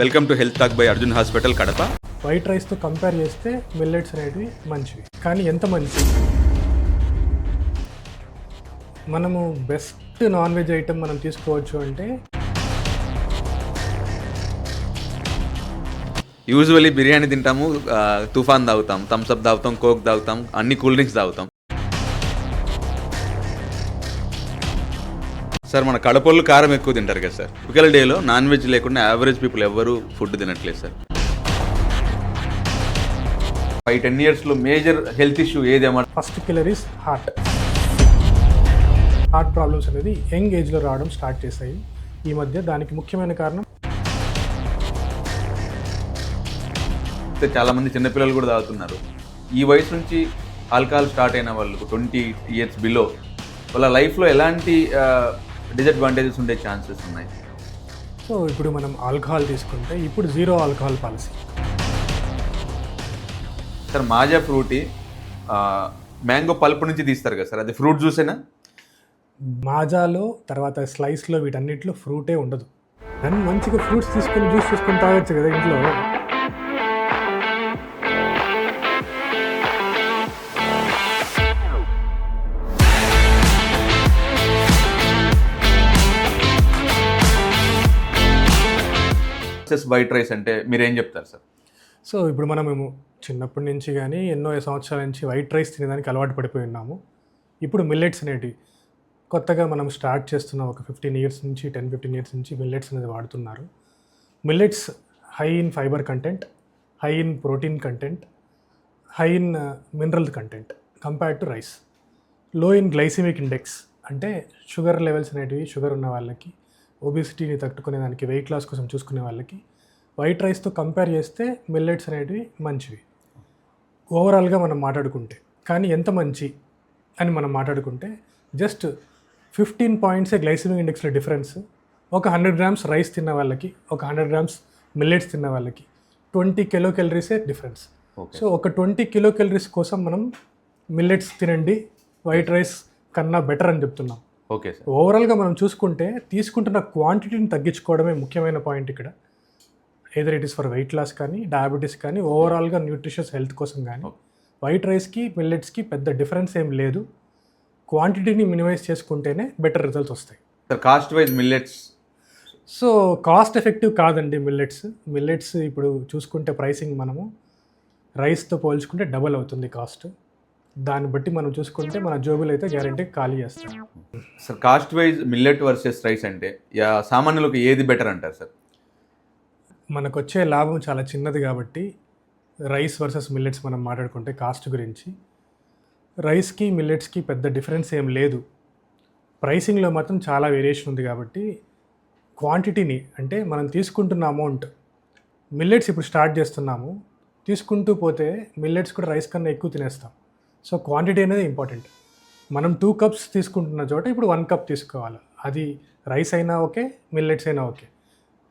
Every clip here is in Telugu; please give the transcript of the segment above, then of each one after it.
Welcome to health talk by Arjun hospital Kadapa. White రైస్తో కంపేర్ చేస్తే మిల్లెట్స్ అనేటివి మంచివి. కానీ ఎంత మంచి మనము బెస్ట్ నాన్ వెజ్ ఐటెం మనం తీసుకోవచ్చు అంటే యూజువల్లీ బిర్యానీ తింటాము తుఫాన్ తాగుతాం థమ్స్ అప్ తాగుతాం కోక్ తాగుతాం అన్ని కూల్ డ్రింక్స్ తాగుతాం. సార్ మన కడపళ్ళు కారం ఎక్కువ తింటారు కదా సార్. ఒకవేళ డేలో నాన్ వెజ్ లేకుండా యావరేజ్ పీపుల్ ఎవ్వరూ ఫుడ్ తినట్లేదు సార్. ఫైవ్ టెన్ ఇయర్స్లో major health issue ఏదేమో first killer is heart. Heart problems అనేది యంగ్ ఏజ్లో రావడం స్టార్ట్ చేశాయి. ఈ మధ్య దానికి ముఖ్యమైన కారణం? అయితే చాలా మంది చిన్నపిల్లలు కూడా తాగుతున్నారు. ఈ వయసు నుంచి ఆల్కహాల్ స్టార్ట్ అయిన వాళ్ళకు ట్వంటీ ఇయర్స్ బిలో వాళ్ళ లైఫ్లో ఎలాంటి డిసడ్వాంటేజెస్ ఉండే ఛాన్సెస్ ఉన్నాయి. సో ఇప్పుడు మనం ఆల్కహాల్ తీసుకుంటే ఇప్పుడు zero alcohol policy sir Maaza Frooti mango pulp నుంచి తీస్తారు కదా సార్ అది ఫ్రూట్ జ్యూసేనా? మాజాలో తర్వాత స్లైస్లో వీటన్నిటిలో ఫ్రూటే ఉండదు. దాన్ని మంచిగా ఫ్రూట్స్ తీసుకొని జ్యూస్ తీసుకొని తాగొచ్చు కదా ఇంట్లో. వైట్ రైస్ అంటే మీరేం చెప్తారు సార్? సో ఇప్పుడు మనమేమో చిన్నప్పటి నుంచి కానీ ఎన్నో సంవత్సరాల నుంచి వైట్ రైస్ తినేదానికి అలవాటు పడిపోయి ఉన్నాము. ఇప్పుడు మిల్లెట్స్ అనేటివి కొత్తగా మనం స్టార్ట్ చేస్తున్న ఒక ఫిఫ్టీన్ ఇయర్స్ నుంచి టెన్ ఫిఫ్టీన్ ఇయర్స్ నుంచి మిల్లెట్స్ అనేది వాడుతున్నారు. Millets high in fiber content high in protein content high in mineral content compared to rice. Low in glycemic index అంటే షుగర్ లెవెల్స్ అనేటివి షుగర్ ఉన్న వాళ్ళకి ఒబిసిటీని తట్టుకునే దానికి వెయిట్ లాస్ కోసం చూసుకునే వాళ్ళకి వైట్ రైస్తో కంపేర్ చేస్తే మిల్లెట్స్ అనేటివి మంచివి. ఓవరాల్గా మనం మాట్లాడుకుంటే కానీ ఎంత మంచి అని మనం మాట్లాడుకుంటే జస్ట్ ఫిఫ్టీన్ పాయింట్సే గ్లైసిమిక్ ఇండెక్స్లో డిఫరెన్స్ ఒక హండ్రెడ్ గ్రామ్స్ రైస్ తిన్న వాళ్ళకి ఒక హండ్రెడ్ గ్రామ్స్ మిల్లెట్స్ తిన్న వాళ్ళకి ట్వంటీ కిలో క్యాలరీసే డిఫరెన్స్ సో ఒక ట్వంటీ కిలో క్యాలరీస్ కోసం మనం మిల్లెట్స్ తినండి వైట్ రైస్ కన్నా బెటర్ అని చెప్తున్నాం. ఓకే సార్ ఓవరాల్గా మనం చూసుకుంటే తీసుకుంటున్న క్వాంటిటీని తగ్గించుకోవడమే ముఖ్యమైన పాయింట్ ఇక్కడ. Either it is for weight loss కానీ డయాబెటీస్ కానీ ఓవరాల్గా న్యూట్రిషియస్ హెల్త్ కోసం కానీ వైట్ రైస్కి మిల్లెట్స్కి పెద్ద డిఫరెన్స్ ఏం లేదు. క్వాంటిటీని మినిమైజ్ చేసుకుంటేనే బెటర్ రిజల్ట్స్ వస్తాయి. Sir cost wise millets so cost effective కాదండి మిల్లెట్స్. మిల్లెట్స్ ఇప్పుడు చూసుకుంటే ప్రైసింగ్ మనము రైస్తో పోల్చుకుంటే డబల్ అవుతుంది కాస్ట్. దాన్ని బట్టి మనం చూసుకుంటే మన జోబులు అయితే గ్యారంటీ ఖాళీ చేస్తాం. Sir cost wise millet versus rice అంటే సామాన్యులకు ఏది బెటర్ అంటారు సార్ మనకు వచ్చే లాభం చాలా చిన్నది కాబట్టి రైస్ వర్సెస్ మిల్లెట్స్ మనం మాట్లాడుకుంటే కాస్ట్ గురించి. రైస్కి మిల్లెట్స్కి పెద్ద డిఫరెన్స్ ఏం లేదు. ప్రైసింగ్లో మాత్రం చాలా వేరియేషన్ ఉంది కాబట్టి క్వాంటిటీని అంటే మనం తీసుకుంటున్న అమౌంట్ మిల్లెట్స్ ఇప్పుడు స్టార్ట్ చేస్తున్నాము తీసుకుంటూ పోతే మిల్లెట్స్ కూడా రైస్ కన్నా ఎక్కువ తినేస్తాం. సో క్వాంటిటీ అనేది ఇంపార్టెంట్. మనం టూ కప్స్ తీసుకుంటున్న చోట ఇప్పుడు వన్ కప్ తీసుకోవాలి. అది రైస్ అయినా ఓకే మిల్లెట్స్ అయినా ఓకే.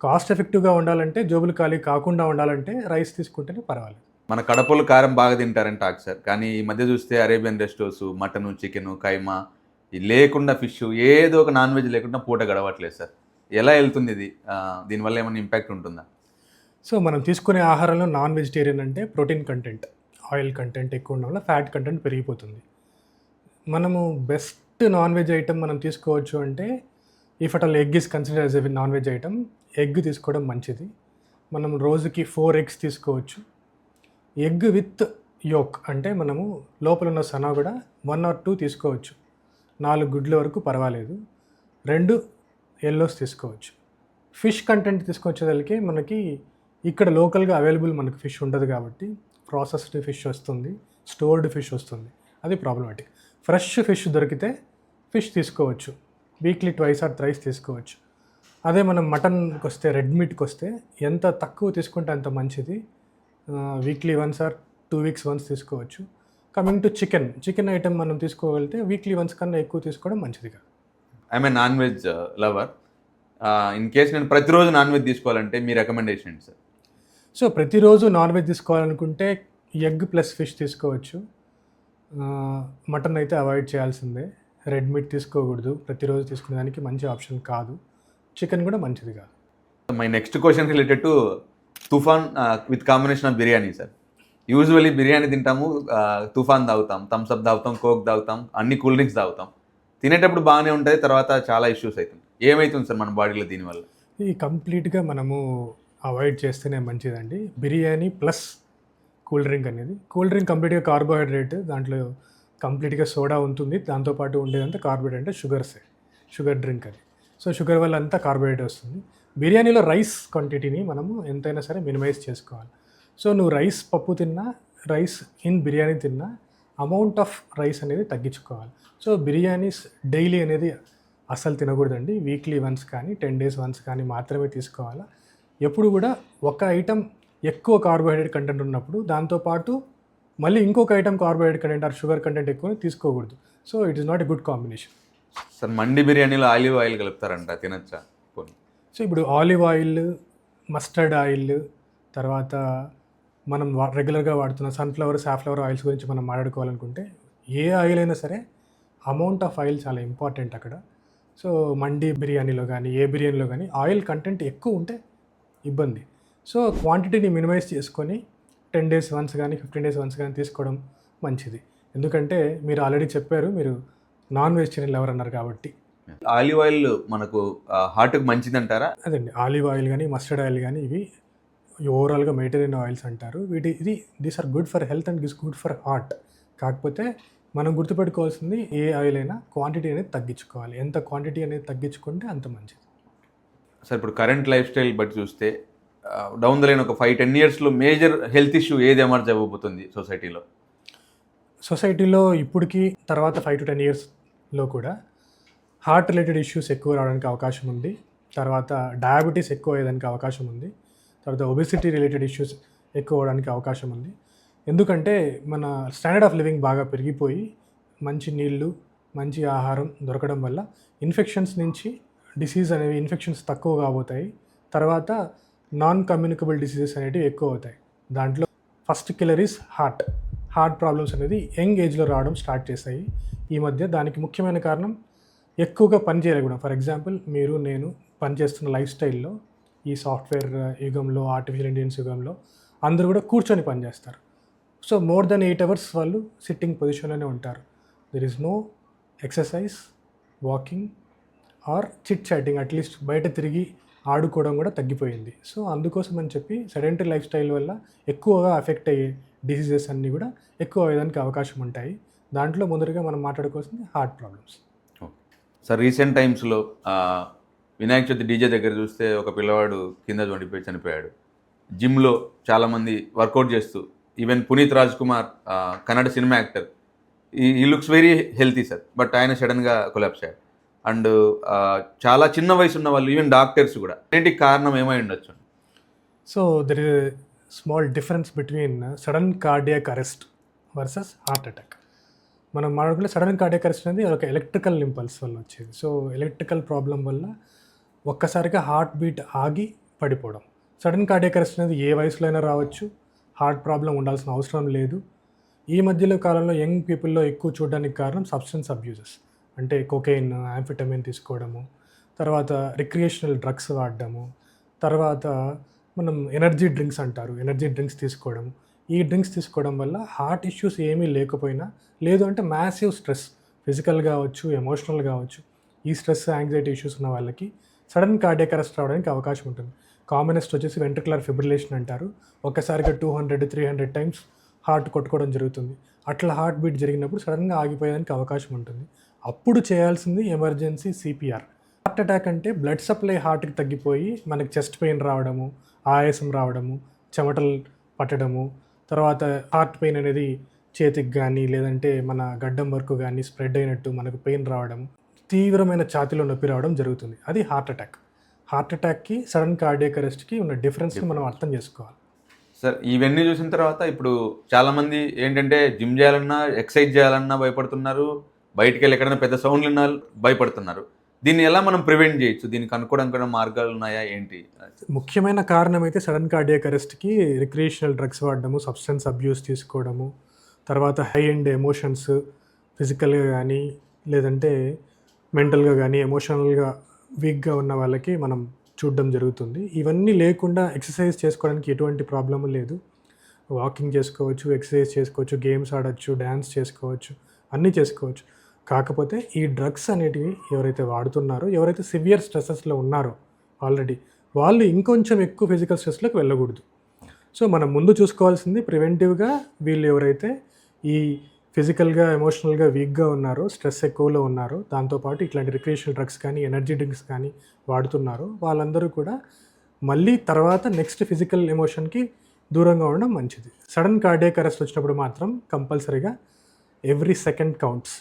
కాస్ట్ ఎఫెక్టివ్గా ఉండాలంటే జోబులు ఖాళీ కాకుండా ఉండాలంటే రైస్ తీసుకుంటేనే పర్వాలేదు. మన కడపలు కారం బాగా తింటారని టాక్ సార్. కానీ ఈ మధ్య చూస్తే అరేబియన్ రెస్టోస్ మటను చికెను కైమా ఇది లేకుండా ఫిష్ ఏదో ఒక నాన్ వెజ్ లేకుండా పూట గడవట్లేదు సార్. ఎలా వెళ్తుంది ఇది? దీనివల్ల ఏమైనా ఇంపాక్ట్ ఉంటుందా? సో మనం తీసుకునే ఆహారంలో నాన్ వెజిటేరియన్ అంటే ప్రోటీన్ కంటెంట్ ఆయిల్ కంటెంట్ ఎక్కువ ఉండడం వల్ల ఫ్యాట్ కంటెంట్ పెరిగిపోతుంది. మనము బెస్ట్ నాన్ వెజ్ ఐటమ్ మనం తీసుకోవచ్చు అంటే if at all egg is consider as a non veg item egg తీసుకోవడం మంచిది. మనం రోజుకి ఫోర్ ఎగ్స్ తీసుకోవచ్చు. ఎగ్ విత్ యోక్ అంటే మనము లోపల ఉన్న సనా కూడా వన్ ఆర్ టూ తీసుకోవచ్చు. నాలుగు గుడ్ల వరకు పర్వాలేదు. రెండు ఎల్లోస్ తీసుకోవచ్చు. ఫిష్ కంటెంట్ తీసుకొచ్చేదానికి మనకి ఇక్కడ లోకల్గా అవైలబుల్ మనకు ఫిష్ ఉండదు కాబట్టి ప్రాసెస్డ్ ఫిష్ వస్తుంది స్టోర్డ్ ఫిష్ వస్తుంది. అది ప్రాబ్లమాటిక్. ఫ్రెష్ ఫిష్ దొరికితే ఫిష్ తీసుకోవచ్చు. వీక్లీ ట్వైస్ ఆర్ థ్రైస్ తీసుకోవచ్చు. అదే మనం మటన్కి వస్తే రెడ్ మీట్కి వస్తే ఎంత తక్కువ తీసుకుంటే అంత మంచిది. Weekly once or two weeks once తీసుకోవచ్చు. Coming to chicken chicken item మనం తీసుకోగలిగితే వీక్లీ వన్స్ కన్నా ఎక్కువ తీసుకోవడం మంచిది కాదు. I mean non veg lover in case నేను ప్రతిరోజు నాన్ వెజ్ తీసుకోవాలంటే మీ రికమెండేషన్ ఏంటి సార్ సో ప్రతిరోజు నాన్ వెజ్ తీసుకోవాలనుకుంటే ఎగ్ ప్లస్ ఫిష్ తీసుకోవచ్చు. మటన్ అయితే అవాయిడ్ చేయాల్సిందే. రెడ్ మీట్ తీసుకోకూడదు. ప్రతిరోజు తీసుకునేదానికి మంచి ఆప్షన్ కాదు. చికెన్ కూడా మంచిది కాదు. My next question related to తుఫాన్ with combination of biryani sir usually biryani తింటాము ఆ, తుఫాన్ తాగుతాం థమ్స్ అప్ తాగుతాం కోక్ తాగుతాం అన్ని కూల్ డ్రింక్స్ తాగుతాం. తినేటప్పుడు బాగానే ఉంటుంది తర్వాత చాలా ఇష్యూస్ అవుతుంది ఏమవుతుంది సార్ మన బాడీలో దీనివల్ల? ఈ కంప్లీట్గా మనము అవాయిడ్ చేస్తేనే మంచిదండి. బిర్యానీ ప్లస్ కూల్ డ్రింక్ అనేది. కూల్ డ్రింక్ కంప్లీట్గా కార్బోహైడ్రేట్ దాంట్లో కంప్లీట్గా సోడా ఉంటుంది. దాంతోపాటు ఉండేదంతా కార్బోహైడ్రేట్ అంటే షుగర్సే షుగర్ డ్రింక్ అది. సో షుగర్ వల్ల అంతా కార్బోహైడ్రేట్ వస్తుంది. బిర్యానీలో రైస్ క్వాంటిటీని మనము ఎంతైనా సరే మినిమైజ్ చేసుకోవాలి. సో నువ్వు రైస్ పప్పు తిన్నా రైస్ ఇన్ బిర్యానీ తిన్నా అమౌంట్ ఆఫ్ రైస్ అనేది తగ్గించుకోవాలి. సో బిర్యానీస్ డైలీ అనేది అస్సలు తినకూడదండి. వీక్లీ వన్స్ కానీ టెన్ డేస్ వన్స్ కానీ మాత్రమే తీసుకోవాలి. ఎప్పుడు కూడా ఒక ఐటెం ఎక్కువ కార్బోహైడ్రేట్ కంటెంట్ ఉన్నప్పుడు దాంతోపాటు మళ్ళీ ఇంకొక item carbohydrate content or sugar content ఎక్కువ తీసుకోకూడదు. So it is not a good combination sir మండి బిర్యానీలో ఆలివ్ ఆయిల్ కలుపుతారంట తినచ్చా? పోనీ. సో ఇప్పుడు ఆలివ్ ఆయిల్ మస్టర్డ్ ఆయిల్ తర్వాత మనం వా- రెగ్యులర్గా వాడుతున్న సన్ఫ్లవర్ సాఫ్లవర్ ఆయిల్స్ గురించి మనం మాట్లాడుకోవాలనుకుంటే ఏ ఆయిల్ అయినా సరే అమౌంట్ ఆఫ్ ఆయిల్ చాలా ఇంపార్టెంట్ అక్కడ. సో మండి బిర్యానీలో కానీ ఏ బిర్యానీలో కానీ ఆయిల్ కంటెంట్ ఎక్కువ ఉంటే ఇబ్బంది. సో క్వాంటిటీని మినిమైజ్ చేసుకొని టెన్ డేస్ వన్స్ కానీ ఫిఫ్టీన్ డేస్ వన్స్ కానీ తీసుకోవడం మంచిది. ఎందుకంటే మీరు ఆల్రెడీ చెప్పారు మీరు నాన్ వెజిటేరియన్ లవర్ అన్నారు కాబట్టి. ఆలివ్ ఆయిల్ మనకు హార్ట్కి మంచిది అంటారా అదండి. ఆలివ్ ఆయిల్ కానీ మస్టర్డ్ ఆయిల్ కానీ ఇవి ఓవరాల్గా మెటీరియల్ ఆయిల్స్ అంటారు. వీటి ఇది these are good for health and this good for heart కాకపోతే మనం గుర్తుపెట్టుకోవాల్సింది ఏ ఆయిల్ అయినా క్వాంటిటీ అనేది తగ్గించుకోవాలి. ఎంత క్వాంటిటీ అనేది తగ్గించుకుంటే అంత మంచిది. సార్ ఇప్పుడు కరెంట్ లైఫ్ స్టైల్ బట్టి చూస్తే డౌన్ ద లైన్ ఒక ఫైవ్ టెన్ ఇయర్స్లో మేజర్ హెల్త్ ఇష్యూ ఏది ఎమర్జ్ అవ్వబోతుంది సొసైటీలో సొసైటీలో ఇప్పటికి తర్వాత ఫైవ్ టు టెన్ లో కూడా హార్ట్ రిలేటెడ్ ఇష్యూస్ ఎక్కువ రావడానికి అవకాశం ఉంది. తర్వాత డయాబెటీస్ ఎక్కువ అయ్యేదానికి అవకాశం ఉంది. తర్వాత ఒబిసిటీ రిలేటెడ్ ఇష్యూస్ ఎక్కువ అవడానికి అవకాశం ఉంది. ఎందుకంటే మన స్టాండర్డ్ ఆఫ్ లివింగ్ బాగా పెరిగిపోయి మంచి నీళ్ళు మంచి ఆహారం దొరకడం వల్ల ఇన్ఫెక్షన్స్ నుంచి డిసీజ్ అనేవి ఇన్ఫెక్షన్స్ తక్కువ కాబోతాయి తర్వాత నాన్ కమ్యూనికబుల్ డిసీజెస్ అనేవి ఎక్కువ అవుతాయి. దాంట్లో first killer is heart heart problems అనేది యంగ్ ఏజ్లో రావడం స్టార్ట్ చేస్తాయి. ఈ మధ్య దానికి ముఖ్యమైన కారణం ఎక్కువగా పని కూడా. ఫర్ ఎగ్జాంపుల్ మీరు నేను పనిచేస్తున్న లైఫ్ స్టైల్లో ఈ సాఫ్ట్వేర్ యుగంలో ఆర్టిఫిషియల్ ఇంటెలిజెన్స్ యుగంలో అందరూ కూడా కూర్చొని పనిచేస్తారు so more than eight hours వాళ్ళు సిట్టింగ్ పొజిషన్లోనే ఉంటారు. There is no exercise walking or chit chatting at least బయట తిరిగి ఆడుకోవడం కూడా తగ్గిపోయింది. సో అందుకోసం అని చెప్పి సెడెంటరీ లైఫ్ స్టైల్ వల్ల ఎక్కువగా అఫెక్ట్ అయ్యే డిసీజెస్ అన్నీ కూడా ఎక్కువ అయ్యేదానికి అవకాశం ఉంటాయి. దాంట్లో మొదటిగా మనం మాట్లాడుకోవాల్సింది హార్ట్ ప్రాబ్లమ్స్ సార్ రీసెంట్ టైమ్స్లో వినాయక చవితి డీజే దగ్గర చూస్తే ఒక పిల్లవాడు కింద చనిపోయి చనిపోయాడు. జిమ్లో చాలామంది వర్కౌట్ చేస్తూ even Puneeth Raj Kumar Kannada cinema actor ఈ ఈ looks very healthy sir but ఆయన సడన్గా కొలాప్స్ అయ్యాడు. అండ్ చాలా చిన్న వయసు ఉన్న వాళ్ళు ఈవెన్ డాక్టర్స్ కూడా ఏంటి కారణం ఏమై ఉండొచ్చు? So there is small difference between sudden cardiac arrest versus heart attack మనం మాట్లాడుకుంటే సడన్ కార్డియక్ అరెస్ట్ అనేది ఒక ఎలక్ట్రికల్ ఇంపల్స్ వల్ల వచ్చేది. సో ఎలక్ట్రికల్ ప్రాబ్లం వల్ల ఒక్కసారిగా హార్ట్ బీట్ ఆగి పడిపోవడం. సడన్ కార్డియక్ అరెస్ట్ అనేది ఏ వయసులో అయినా రావచ్చు. హార్ట్ ప్రాబ్లం ఉండాల్సిన అవసరం లేదు. ఈ మధ్యలో కాలంలో యంగ్ పీపుల్లో ఎక్కువ చూడడానికి కారణం సబ్స్టెన్స్ అబ్యూజెస్ అంటే కొకెయిన్ యాంఫిటమిన్ తీసుకోవడము. తర్వాత రిక్రియేషనల్ డ్రగ్స్ వాడడము. తర్వాత మనం ఎనర్జీ డ్రింక్స్ అంటారు. ఎనర్జీ డ్రింక్స్ తీసుకోవడం ఈ డ్రింక్స్ తీసుకోవడం వల్ల హార్ట్ ఇష్యూస్ ఏమీ లేకపోయినా లేదు అంటే మ్యాసివ్ స్ట్రెస్ ఫిజికల్ కావచ్చు ఎమోషనల్ కావచ్చు ఈ స్ట్రెస్ యాంగ్జైటీ ఇష్యూస్ ఉన్న వాళ్ళకి సడన్ కార్డియక్ అరెస్ట్ రావడానికి అవకాశం ఉంటుంది. కామనెస్ట్ వచ్చేసి వెంట్రికులర్ ఫిబ్రిలేషన్ అంటారు. ఒక్కసారిగా two hundred three hundred times heart కొట్టుకోవడం జరుగుతుంది. అట్లా హార్ట్ బీట్ జరిగినప్పుడు సడన్గా ఆగిపోయేదానికి అవకాశం ఉంటుంది. అప్పుడు చేయాల్సింది ఎమర్జెన్సీ సిపిఆర్. హార్ట్ అటాక్ అంటే బ్లడ్ సప్లై హార్ట్కి తగ్గిపోయి మనకి చెస్ట్ పెయిన్ రావడము ఆయాసం రావడము చెమటలు పట్టడము తర్వాత హార్ట్ పెయిన్ అనేది చేతికి కానీ లేదంటే మన గడ్డం వరకు కానీ స్ప్రెడ్ అయినట్టు మనకు పెయిన్ రావడం తీవ్రమైన ఛాతిలో నొప్పి రావడం జరుగుతుంది. అది హార్ట్ అటాక్. హార్ట్ అటాక్కి సడన్ కార్డియక్ అరెస్ట్కి ఉన్న డిఫరెన్స్ని మనం అర్థం చేసుకోవాలి. సార్ ఇవన్నీ చూసిన తర్వాత ఇప్పుడు చాలామంది ఏంటంటే జిమ్ చేయాలన్నా ఎక్సర్సైజ్ చేయాలన్నా భయపడుతున్నారు. బయటికి వెళ్ళి ఎక్కడైనా పెద్ద సౌండ్లు ఉన్నా భయపడుతున్నారు. దీన్ని ఎలా మనం ప్రివెంట్ చేయొచ్చు? దీనికి అనుకోవడానికి మార్గాలు ఉన్నాయా? ఏంటి? ముఖ్యమైన కారణం అయితే సడన్ కార్డియాక్ అరెస్ట్కి రిక్రియేషనల్ డ్రగ్స్ వాడడము సబ్స్టెన్స్ అబ్యూస్ తీసుకోవడము తర్వాత హై అండ్ ఎమోషన్స్ ఫిజికల్గా కానీ లేదంటే మెంటల్గా కానీ ఎమోషనల్గా వీక్గా ఉన్న వాళ్ళకి మనం చూడడం జరుగుతుంది. ఇవన్నీ లేకుండా ఎక్సర్సైజ్ చేసుకోవడానికి ఎటువంటి ప్రాబ్లం లేదు. వాకింగ్ చేసుకోవచ్చు ఎక్సర్సైజ్ చేసుకోవచ్చు గేమ్స్ ఆడవచ్చు డ్యాన్స్ చేసుకోవచ్చు అన్నీ చేసుకోవచ్చు. కాకపోతే ఈ డ్రగ్స్ అనేటివి ఎవరైతే వాడుతున్నారో ఎవరైతే సివియర్ స్ట్రెస్సెస్లో ఉన్నారో ఆల్రెడీ వాళ్ళు ఇంకొంచెం ఎక్కువ ఫిజికల్ స్ట్రెస్లోకి వెళ్ళకూడదు. సో మనం ముందు చూసుకోవాల్సింది ప్రివెంటివ్గా వీళ్ళు ఎవరైతే ఈ ఫిజికల్గా ఎమోషనల్గా వీక్గా ఉన్నారో స్ట్రెస్ ఎక్కువలో ఉన్నారో దాంతోపాటు ఇట్లాంటి రిక్రియేషనల్ డ్రగ్స్ కానీ ఎనర్జీ డ్రింక్స్ కానీ వాడుతున్నారో వాళ్ళందరూ కూడా మళ్ళీ తర్వాత నెక్స్ట్ ఫిజికల్ ఎమోషన్కి దూరంగా ఉండడం మంచిది. సడన్ కార్డియక్ అరెస్ట్ వచ్చినప్పుడు మాత్రం కంపల్సరీగా ఎవ్రీ సెకండ్ కౌంట్స్.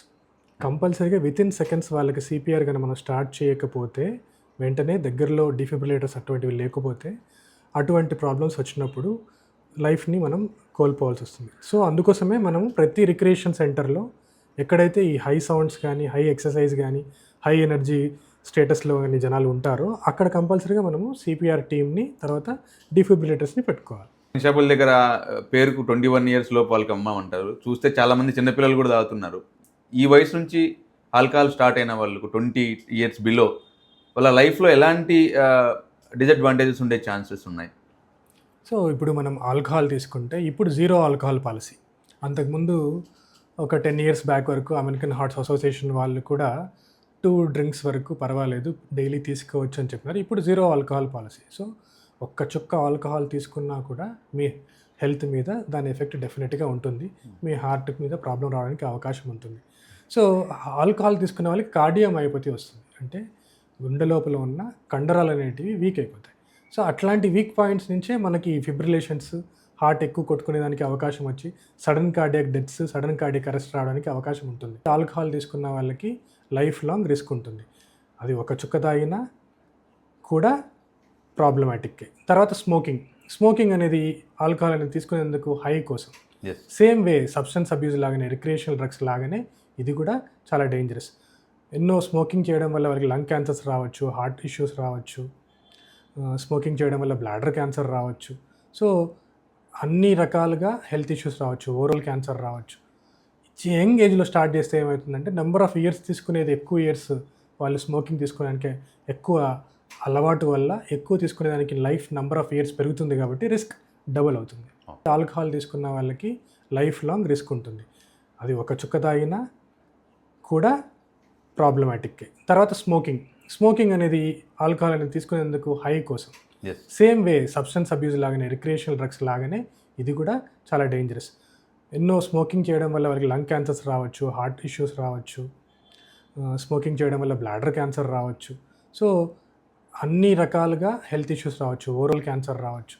కంపల్సరీగా విత్ ఇన్ సెకండ్స్ వాళ్ళకి సిపిఆర్ కానీ మనం స్టార్ట్ చేయకపోతే వెంటనే దగ్గరలో డిఫిబ్రిలేటర్స్ అటువంటివి లేకపోతే అటువంటి ప్రాబ్లమ్స్ వచ్చినప్పుడు లైఫ్ని మనం కోల్పోవాల్సి వస్తుంది. సో అందుకోసమే మనం ప్రతి రిక్రియేషన్ సెంటర్లో ఎక్కడైతే ఈ హై సౌండ్స్ కానీ హై ఎక్సర్సైజ్ కానీ హై ఎనర్జీ స్టేటస్లో కానీ జనాలు ఉంటారో అక్కడ కంపల్సరీగా మనము సిపిఆర్ టీమ్ని తర్వాత డిఫిబ్రిలేటర్స్ని పెట్టుకోవాలి. షాపుల దగ్గర పేరుకు ట్వంటీ వన్ ఇయర్స్ లోపు వాళ్ళకి అమ్మామంటారు. చూస్తే చాలామంది చిన్నపిల్లలు కూడా తాగుతున్నారు. ఈ వయసు నుంచి ఆల్కహాల్ స్టార్ట్ అయిన వాళ్ళకు ట్వంటీ ఇయర్స్ బిలో వాళ్ళ లైఫ్లో ఎలాంటి డిసడ్వాంటేజెస్ ఉండే ఛాన్సెస్ ఉన్నాయి? సో ఇప్పుడు మనం ఆల్కహాల్ తీసుకుంటే ఇప్పుడు జీరో ఆల్కహాల్ పాలసీ. అంతకుముందు ఒక టెన్ ఇయర్స్ బ్యాక్ వరకు అమెరికన్ హార్ట్స్ అసోసియేషన్ వాళ్ళు కూడా టూ డ్రింక్స్ వరకు పర్వాలేదు డైలీ తీసుకోవచ్చు అని చెప్పినారు. ఇప్పుడు జీరో ఆల్కహాల్ పాలసీ. సో ఒక్క చుక్క ఆల్కహాల్ తీసుకున్నా కూడా మీ హెల్త్ మీద దాని ఎఫెక్ట్ డెఫినెట్గా ఉంటుంది. మీ హార్ట్ మీద ప్రాబ్లం రావడానికి అవకాశం ఉంటుంది. సో ఆల్కహాల్ తీసుకునే వాళ్ళకి కార్డియోమైపోతి వస్తుంది. అంటే గుండె లోపల ఉన్న కండరాలు అనేటివి వీక్ అయిపోతాయి. సో అట్లాంటి వీక్ పాయింట్స్ నుంచే మనకి ఫిబ్రిలేషన్స్ హార్ట్ ఎక్కువ కొట్టుకునే దానికి అవకాశం వచ్చి sudden cardiac deaths sudden cardiac arrest రావడానికి అవకాశం ఉంటుంది. ఆల్కహాల్ తీసుకున్న వాళ్ళకి లైఫ్ లాంగ్ రిస్క్ ఉంటుంది. అది ఒక చుక్క తాగినా కూడా ప్రాబ్లమాటిక్కే తర్వాత స్మోకింగ్ స్మోకింగ్ అనేది ఆల్కహాల్ అనేది తీసుకునేందుకు హై కోసం. సేమ్ వే సబ్స్టెన్స్ అబ్యూస్ లాగానే రిక్రియేషనల్ డ్రగ్స్ లాగానే ఇది కూడా చాలా డేంజరస్ ఎన్నో స్మోకింగ్ చేయడం వల్ల వారికి లంగ్ క్యాన్సర్స్ రావచ్చు హార్ట్ ఇష్యూస్ రావచ్చు స్మోకింగ్ చేయడం వల్ల బ్లాడర్ క్యాన్సర్ రావచ్చు. సో అన్ని రకాలుగా హెల్త్ ఇష్యూస్ రావచ్చు ఓరల్ క్యాన్సర్ రావచ్చు. యంగ్ ఏజ్లో స్టార్ట్ చేస్తే ఏమవుతుందంటే నెంబర్ ఆఫ్ ఇయర్స్ తీసుకునేది ఎక్కువ ఇయర్స్ వాళ్ళు స్మోకింగ్ తీసుకోవడానికి ఎక్కువ అలవాటు వల్ల ఎక్కువ తీసుకునేదానికి లైఫ్ నెంబర్ ఆఫ్ ఇయర్స్ పెరుగుతుంది కాబట్టి రిస్క్ డబుల్ అవుతుంది. ఆల్కహాల్ తీసుకున్న వాళ్ళకి లైఫ్ లాంగ్ రిస్క్ ఉంటుంది. అది ఒక చుక్క తాగినా కూడా ప్రాబ్లమాటిక్కే తర్వాత స్మోకింగ్ స్మోకింగ్ అనేది ఆల్కహాల్ అనేది తీసుకునేందుకు హై కోసం. సేమ్ వే సబ్స్టెన్స్ అబ్యూస్ లాగానే రిక్రియేషనల్ డ్రగ్స్ లాగానే ఇది కూడా చాలా డేంజరస్ ఎన్నో స్మోకింగ్ చేయడం వల్ల వారికి లంగ్ క్యాన్సర్స్ రావచ్చు హార్ట్ ఇష్యూస్ రావచ్చు స్మోకింగ్ చేయడం వల్ల బ్లాడర్ క్యాన్సర్ రావచ్చు. సో అన్ని రకాలుగా హెల్త్ ఇష్యూస్ రావచ్చు ఓరల్ క్యాన్సర్ రావచ్చు.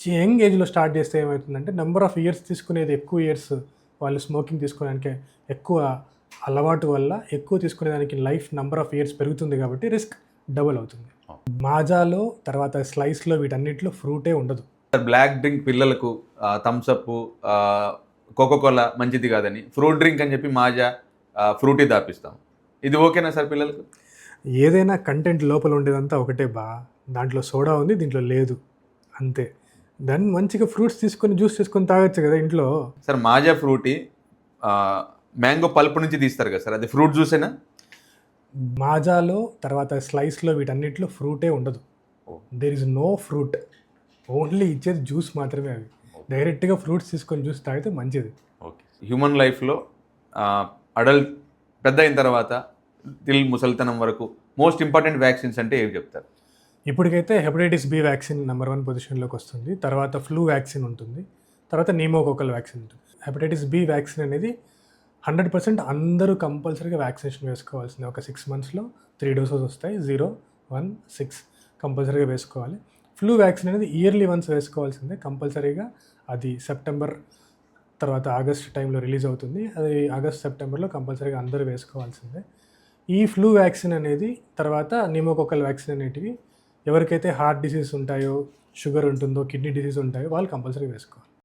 యంగ్ ఏజ్లో స్టార్ట్ చేస్తే ఏమవుతుందంటే నెంబర్ ఆఫ్ ఇయర్స్ తీసుకునేది ఎక్కువ ఇయర్స్ వాళ్ళు స్మోకింగ్ తీసుకోవడానికి ఎక్కువ అలవాటు వల్ల ఎక్కువ తీసుకునేదానికి లైఫ్ నెంబర్ ఆఫ్ ఇయర్స్ పెరుగుతుంది కాబట్టి రిస్క్ డబుల్ అవుతుంది. మాజాలో తర్వాత స్లైస్లో వీటన్నిటిలో ఫ్రూటే ఉండదు. బ్లాక్ డ్రింక్ పిల్లలకు థమ్స్అప్ కోకోకోలా మంచిది కాదని ఫ్రూట్ డ్రింక్ అని చెప్పి మాజా ఫ్రూటీ దాపిస్తాం. ఇది ఓకేనా సార్ పిల్లలకు? ఏదైనా కంటెంట్ లోపల ఉండేదంతా ఒకటే బా. దాంట్లో సోడా ఉంది దీంట్లో లేదు. అంతే. దాన్ని మంచిగా ఫ్రూట్స్ తీసుకొని జ్యూస్ చేసుకొని తాగొచ్చు కదా ఇంట్లో. Sir Maaza Frooti mango pulp నుంచి తీస్తారు కదా సార్? అది ఫ్రూట్ జ్యూసేనా మాజాలో తర్వాత స్లైస్లో వీటన్నిటిలో ఫ్రూటే ఉండదు. There is no fruit only ఇచ్చేది జ్యూస్ మాత్రమే అవి డైరెక్ట్గా ఫ్రూట్స్ తీసుకొని జ్యూస్ తాగితే మంచిది. ఓకే. హ్యూమన్ లైఫ్లో అడల్ట్ పెద్ద అయిన తర్వాత టిల్ ముసలితనం వరకు మోస్ట్ ఇంపార్టెంట్ వ్యాక్సిన్స్ అంటే ఏవి చెప్తారు? ఇప్పటికైతే hepatitis B vaccine number one పొజిషన్లోకి వస్తుంది. తర్వాత ఫ్లూ వ్యాక్సిన్ ఉంటుంది. తర్వాత నీమోకోకల్ వ్యాక్సిన్ ఉంటుంది. హెపటైటిస్ బి వ్యాక్సిన్ అనేది హండ్రెడ్ పర్సెంట్ అందరూ కంపల్సరీగా వ్యాక్సినేషన్ వేసుకోవాల్సింది. ఒక సిక్స్ మంత్స్లో త్రీ డోసెస్ వస్తాయి. జీరో వన్ సిక్స్ కంపల్సరీగా వేసుకోవాలి. ఫ్లూ వ్యాక్సిన్ అనేది ఇయర్లీ వన్స్ వేసుకోవాల్సిందే. కంపల్సరీగా అది సెప్టెంబర్ తర్వాత ఆగస్ట్ టైంలో రిలీజ్ అవుతుంది. అది ఆగస్ట్ సెప్టెంబర్లో కంపల్సరీగా అందరూ వేసుకోవాల్సిందే. ఈ ఫ్లూ వ్యాక్సిన్ అనేది తర్వాత నిమోకోకల్ వ్యాక్సిన్ అనేటివి ఎవరికైతే హార్ట్ డిసీజ్ ఉంటాయో షుగర్ ఉంటుందో కిడ్నీ డిసీజ్ ఉంటాయో వాళ్ళు కంపల్సరీ వేసుకోవాలి.